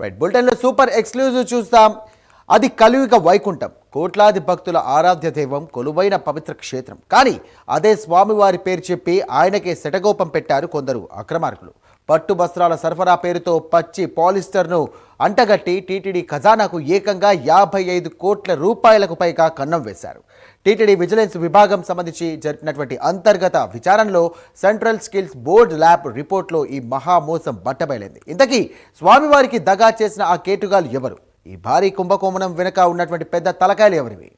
Right బులెటిన్లో super exclusive చూస్తాం. అది కలియుగ వైకుంఠం. కోట్లాది భక్తుల ఆరాధ్య దైవం కొలువైన పవిత్ర క్షేత్రం. కానీ అదే స్వామివారి పేరు చెప్పి ఆయనకే శటగోపం పెట్టారు కొందరు అక్రమార్కులు. పట్టు వస్త్రాల సరఫరా పేరుతో పచ్చి పాలిస్టర్ను అంటగట్టి టీటీడీ ఖజానాకు ఏకంగా యాభై ఐదు కోట్ల రూపాయలకు పైగా కన్నం వేశారు. టీటీడీ విజిలెన్స్ విభాగం సంబంధించి జరిపినటువంటి అంతర్గత విచారణలో సెంట్రల్ స్కిల్స్ బోర్డ్ ల్యాబ్ రిపోర్ట్లో ఈ మహామోసం బట్టబయలైంది. ఇంతకీ స్వామివారికి దగా చేసిన ఆ కేటుగాలు ఎవరు? ఈ భారీ కుంభకోణం వెనుక ఉన్నటువంటి పెద్ద తలకాయలు ఎవరివి?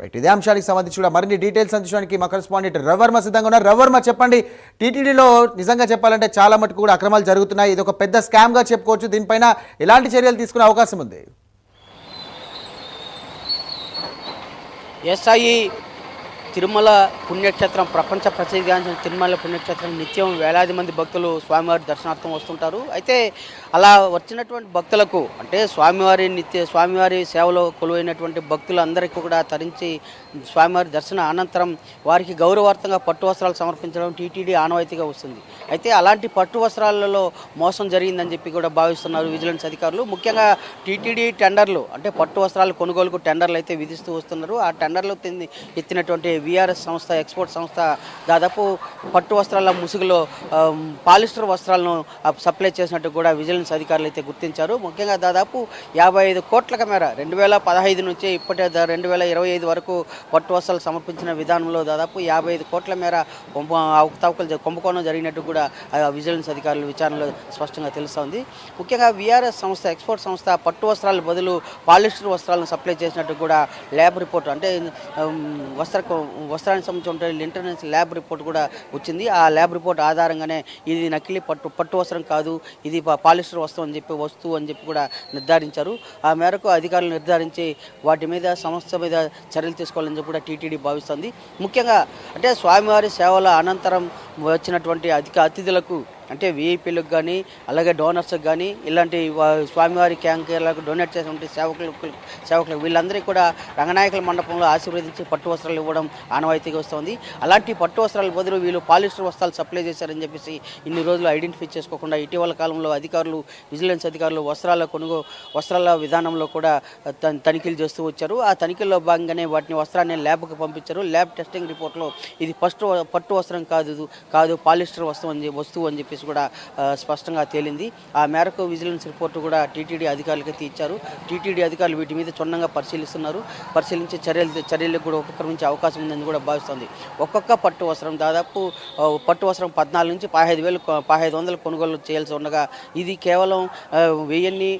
రైట్ ఇదే అంశానికి సంబంధించి కూడా మరిన్ని డీటెయిల్స్ అందించడానికి మా కరెస్పాండెంట్ రవర్మ సిద్ధంగా ఉన్నారు. రవర్మ చెప్పండి. టీటీడీలో నిజంగా చెప్పాలంటే చాలా మటుకు కూడా అక్రమాలు జరుగుతున్నాయి. ఇది ఒక పెద్ద స్కామ్గా చెప్పుకోవచ్చు. దీనిపైన ఎలాంటి చర్యలు తీసుకునే అవకాశం ఉంది? ఎస్ఐ తిరుమల పుణ్యక్షేత్రం ప్రపంచ ప్రసిద్ధిగాంచిన తిరుమల పుణ్యక్షేత్రం నిత్యం వేలాది మంది భక్తులు స్వామివారి దర్శనార్థం వస్తుంటారు. అయితే అలా వచ్చినటువంటి భక్తులకు అంటే స్వామివారి నిత్య స్వామివారి సేవలో కొలువైనటువంటి భక్తులందరికీ కూడా తరించి స్వామివారి దర్శన అనంతరం వారికి గౌరవార్థంగా పట్టు వస్త్రాలు సమర్పించడం టీటీడీ ఆనవాయితీగా వస్తుంది. అయితే అలాంటి పట్టు వస్త్రాలలో మోసం జరిగిందని చెప్పి కూడా భావిస్తున్నారు విజిలెన్స్ అధికారులు. ముఖ్యంగా టీటీడీ టెండర్లు అంటే పట్టు వస్త్రాలు కొనుగోలుకు టెండర్లు అయితే విధిస్తూ వస్తున్నారు. ఆ టెండర్లు తింది ఎత్తినటువంటి విఆర్ఎస్ సంస్థ ఎక్స్పోర్ట్ సంస్థ దాదాపు పట్టు వస్త్రాల ముసుగులో పాలిస్టర్ వస్త్రాలను సప్లై చేసినట్టు కూడా విజిలెన్స్ అధికారులు అయితే గుర్తించారు. ముఖ్యంగా దాదాపు యాభై ఐదు కోట్ల మేర రెండు వేల పదహైదు నుంచి ఇప్పటి రెండు వేల ఇరవై ఐదు వరకు పట్టు వస్త్రాలు సమర్పించిన విధానంలో దాదాపు యాభై ఐదు కోట్ల మేర కుంభ అవకతవకలు కుంభకోణం జరిగినట్టు కూడా విజిలెన్స్ అధికారుల విచారణలో స్పష్టంగా తెలుస్తోంది. ముఖ్యంగా విఆర్ఎస్ సంస్థ ఎక్స్పోర్ట్ సంస్థ పట్టు వస్త్రాల బదులు పాలిస్టర్ వస్త్రాలను సప్లై చేసినట్టు కూడా ల్యాబ్ రిపోర్ట్ అంటే వస్త్ర వస్త్రానికి సంబంధించిన ఇంటర్నెన్స్ ల్యాబ్ రిపోర్ట్ కూడా వచ్చింది. ఆ ల్యాబ్ రిపోర్ట్ ఆధారంగానే ఇది నకిలీ పట్టు పట్టు వస్త్రం కాదు ఇది పాలిస్టర్ వస్త్రం అని చెప్పి వస్తువు అని చెప్పి కూడా నిర్ధారించారు. ఆ మేరకు అధికారులు నిర్ధారించి వాటి మీద సంస్థ మీద చర్యలు తీసుకోవాలని చెప్పి కూడా టీటీడీ భావిస్తుంది. ముఖ్యంగా అంటే స్వామివారి సేవల అనంతరం వచ్చినటువంటి అధిక అతిథులకు అంటే వీఐపీలకు కానీ అలాగే డోనర్స్కి కానీ ఇలాంటి స్వామివారి క్యాంకర్లకు డొనేట్ చేసినటువంటి సేవకులకు సేవకులకు వీళ్ళందరికీ కూడా రంగనాయకుల మండపంలో ఆశీర్వదించి పట్టు వస్త్రాలు ఇవ్వడం ఆనవాయితీగా వస్తుంది. అలాంటి పట్టు వస్త్రాల బదులు వీళ్ళు పాలిస్టర్ వస్త్రాలు సప్లై చేశారని చెప్పేసి ఇన్ని రోజులు ఐడెంటిఫై చేసుకోకుండా ఇటీవల కాలంలో అధికారులు విజిలెన్స్ అధికారులు వస్త్రాల కొనుగో వస్త్రాల విధానంలో కూడా తనిఖీలు చేస్తూ వచ్చారు. ఆ తనిఖీల్లో భాగంగానే వాటిని వస్త్రాన్ని ల్యాబ్కి పంపించారు. ల్యాబ్ టెస్టింగ్ రిపోర్ట్లో ఇది ఫస్ట్ పట్టు వస్త్రం కాదు కాదు పాలిస్టర్ వస్త్రం అని వస్తువు అని చెప్పేసి కూడా స్పష్టంగా తేలింది. ఆ మేరకు విజిలెన్స్ రిపోర్టు కూడా టీటీడీ అధికారులకైతే ఇచ్చారు. టీటీడీ అధికారులు వీటి మీద క్షుణ్ణంగా పరిశీలిస్తున్నారు. పరిశీలించి చర్యలు చర్యలకు కూడా ఉపక్రమించే అవకాశం ఉందని కూడా భావిస్తుంది. ఒక్కొక్క పట్టు వస్త్రం దాదాపు పట్టు వస్త్రం పద్నాలుగు నుంచి పదహైదు వేలు పదహైదు వందలు కొనుగోలు చేయాల్సి ఉండగా ఇది కేవలం వెయ్యిన్ని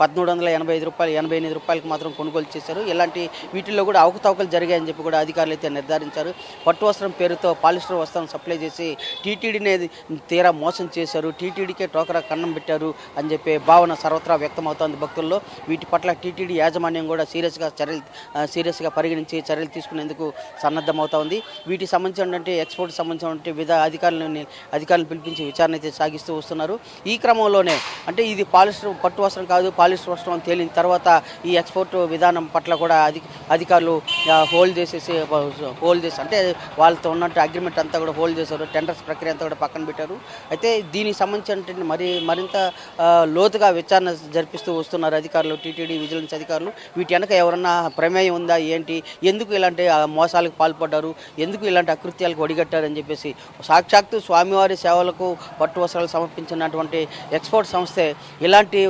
పదమూడు వందల ఎనభై ఐదు రూపాయలు ఎనభై ఎనిమిది రూపాయలకు మాత్రం కొనుగోలు చేశారు. ఇలాంటి వీటిల్లో కూడా అవకతవకలు జరిగాయని చెప్పి కూడా అధికారులు అయితే నిర్ధారించారు. పట్టు వస్త్రం పేరుతో పాలిస్టర్ వస్త్రం సప్లై చేసి టీటీడీని తీరా మోసం చేశారు టీటీడీకే టోకరా కన్నం పెట్టారు అని చెప్పే భావన సర్వత్రా వ్యక్తమవుతోంది భక్తుల్లో. వీటి పట్ల టీటీడీ యాజమాన్యం కూడా సీరియస్గా చర్యలు సీరియస్గా పరిగణించి చర్యలు తీసుకునేందుకు సన్నద్ధమవుతా ఉంది వీటికి సంబంధించినటువంటి ఎక్స్పోర్ట్ సంబంధించినటువంటి విధ అధికారులను అధికారులను పిలిపించి విచారణ అయితే సాగిస్తూ వస్తున్నారు. ఈ క్రమంలోనే అంటే ఇది పాలిస్టర్ పట్టు వస్త్రం కాదు పాలిస్టర్ వస్త్రం తేలిన తర్వాత ఈ ఎక్స్పోర్ట్ విధానం పట్ల కూడా అధి అధికారులు హోల్డ్ చేసేసి హోల్డ్ చేసి అంటే వాళ్ళతో ఉన్నట్టు అగ్రిమెంట్ అంతా కూడా హోల్డ్ చేశారు టెండర్స్ ప్రక్రియ అంతా కూడా పక్కన పెట్టారు. అయితే దీనికి సంబంధించినటువంటి మరి మరింత లోతుగా విచారణ జరిపిస్తూ వస్తున్నారు అధికారులు టీటీడీ విజిలెన్స్ అధికారులు. వీటి వెనక ఎవరన్నా ప్రమేయం ఉందా ఏంటి ఎందుకు ఇలాంటి మోసాలకు పాల్పడ్డారు ఎందుకు ఇలాంటి అకృత్యాలకు ఒడిగట్టారని చెప్పేసి సాక్షాత్తు స్వామివారి సేవలకు పట్టు వస్త్రాలు సమర్పించినటువంటి ఎక్స్పోర్ట్ సంస్థే ఇలాంటి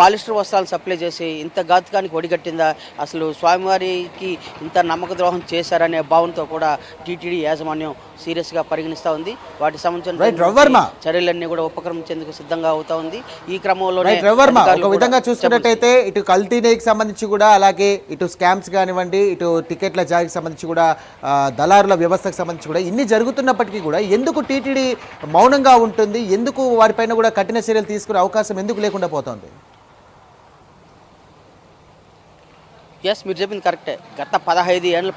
పాలిస్టర్ వస్త్రాలు సప్లై చేసి ఇంత ఘాతుకానికి ఒడిగట్టిందా? అసలు స్వామివారికి ఇంత నమ్మక ద్రోహం చేశారనే భావనతో కూడా టీటీడీ యాజమాన్యం సీరియస్గా పరిగణిస్తూ ఉంది. వాటికి Right, రవివర్మ. చర్యలన్నీ కూడా ఉపక్రమించేందుకు సిద్ధంగా అవుతా ఉంది. ఈ క్రమంలో ఒక విధంగా చూసుకున్నట్టయితే ఇటు కల్తీ నెయ్యికి సంబంధించి కూడా అలాగే ఇటు స్కామ్స్ కానివ్వండి ఇటు టికెట్ల జారీకి సంబంధించి కూడా దళారుల వ్యవస్థకు సంబంధించి కూడా ఇన్ని జరుగుతున్నప్పటికీ కూడా ఎందుకు టీటీడీ మౌనంగా ఉంటుంది? ఎందుకు వారిపైన కూడా కఠిన చర్యలు తీసుకునే అవకాశం ఎందుకు లేకుండా పోతుంది? ఎస్ మీరు చెప్పింది కరెక్టే. గత పదహైదు ఏళ్ళ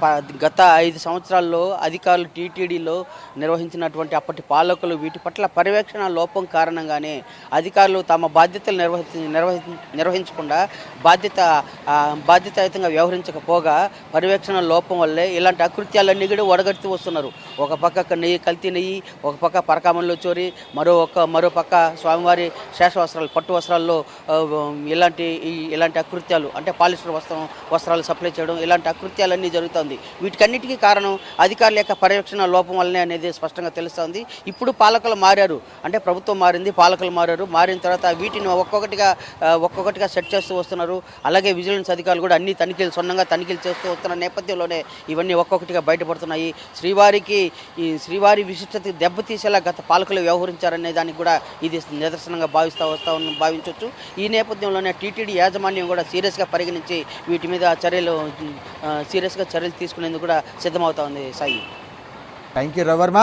గత ఐదు సంవత్సరాల్లో అధికారులు టీటీడీలో నిర్వహించినటువంటి అప్పటి పాలకులు వీటి పట్ల పర్యవేక్షణ లోపం కారణంగానే అధికారులు తమ బాధ్యతలు నిర్వహి నిర్వహి నిర్వహించకుండా బాధ్యత బాధ్యతాయుతంగా వ్యవహరించకపోగా పర్యవేక్షణ లోపం వల్లే ఇలాంటి అకృత్యాలన్నీ కూడా ఒడగడుతూ వస్తున్నారు. ఒక పక్క నెయ్యి కల్తీ నెయ్యి ఒక పక్క పరకామంలో చోరీ మరో ఒక మరో పక్క స్వామివారి శేష వస్త్రాలు పట్టు వస్త్రాల్లో ఇలాంటి ఇలాంటి అకృత్యాలు అంటే పాలిస్టర్ వస్త్రం వస్త్రాలు సప్లై చేయడం ఇలాంటి అకృత్యాలన్నీ జరుగుతుంది. వీటికన్నిటికీ కారణం అధికారుల యొక్క పర్యవేక్షణ లోపం వల్లనే అనేది స్పష్టంగా తెలుస్తోంది. ఇప్పుడు పాలకులు మారారు. అంటే ప్రభుత్వం మారింది పాలకులు మారారు. మారిన తర్వాత వీటిని ఒక్కొక్కటిగా ఒక్కొక్కటిగా సెట్ చేస్తూ వస్తున్నారు. అలాగే విజిలెన్స్ అధికారులు కూడా అన్ని తనిఖీలు సొన్నంగా తనిఖీలు చేస్తూ వస్తున్న నేపథ్యంలోనే ఇవన్నీ ఒక్కొక్కటిగా బయటపడుతున్నాయి. శ్రీవారికి ఈ శ్రీవారి విశిష్టత దెబ్బతీసేలా గత పాలకులు వ్యవహరించారనే దానికి కూడా ఇది నిదర్శనంగా భావిస్తూ వస్తా భావించవచ్చు ఈ నేపథ్యంలోనే టీటీడీ యాజమాన్యం కూడా సీరియస్గా పరిగణించి వీటి మీద చర్యలు సీరియస్గా చర్యలు తీసుకునేందుకు కూడా సిద్ధమవుతా ఉంది సాయి. Thank you రవర్మ